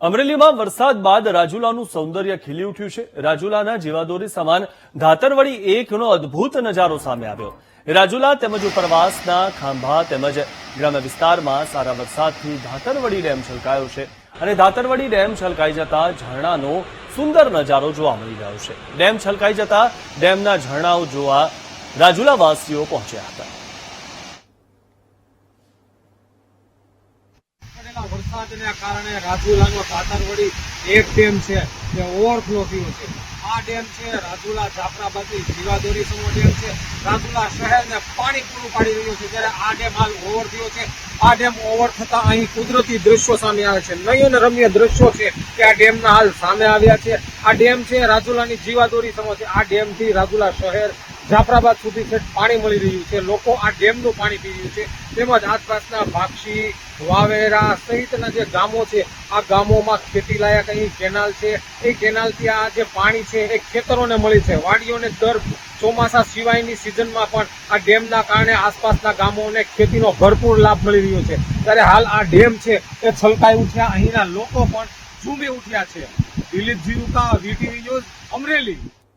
અમરેલીમાં વરસાદ બાદ રાજુલાનું સૌંદર્ય ખીલી ઉઠ્યું છે. રાજુલાના જીવાદોરી સમાન ધાતરવડી એકનો અદ્ભુત નજારો સામે આવ્યો. રાજુલા તેમજ ઉપરવાસના ખાંભા તેમજ ગ્રામ્ય વિસ્તારમાં સારા વરસાદથી ધાતરવડી ડેમ છલકાયો છે અને ધાતરવડી ડેમ છલકાઈ જતા ઝરણાનો સુંદર નજારો જોવા મળી રહ્યો છે. ડેમ છલકાઈ જતા ડેમના ઝરણાઓ જોવા રાજુલાવાસીઓ પહોંચ્યા હતા. વરસાદને કારણે રાજુલાનો કાતરવડી એક ડેમ છે, જે ઓવરફ્લો થયો છે. આ ડેમ છે રાજુલા જાફરાબાદની જીવાદોરી સમો ડેમ છે. રાજુલા શહેરને પાણી પૂરું પાડી રહ્યું છે, જ્યારે આ ડેમ હાલ ઓવર થયો છે. આ ડેમ ઓવર થતા અહીં કુદરતી દ્રશ્યો સામે આવે છે. નયન રમ્ય દ્રશ્યો છે કે આ ડેમના હાલ સામે આવ્યા છે. આ ડેમ છે રાજુલાની જીવાદોરી સમો છે. આ ડેમથી રાજુલા શહેર જાફરાબાદ સુધી છે, પાણી મળી રહ્યું છે, લોકો આ ડેમનું પાણી પી રહ્યું છે. તેમજ આસપાસના ભાક્ષી, વાવેરા સહિતના જે ગામો છે, આ ગામોમાં ખેતી લાયક અહીં કેનાલ છે. એ કેનાલથી આ જે પાણી છે, એ ખેતરોને મળી છે. વાડીઓને દર ચોમાસા સિવાયની સિઝનમાં પણ આ ડેમના કારણે આસપાસના ગામોને ખેતીનો ભરપૂર લાભ મળી રહ્યો છે. ત્યારે હાલ આ ડેમ છે, એ છલકાયું છે અહીંના લોકો પણ ઝૂમી ઉઠ્યા છે. દિલીપ જીવતા વીટીવી ન્યૂઝ, અમરેલી.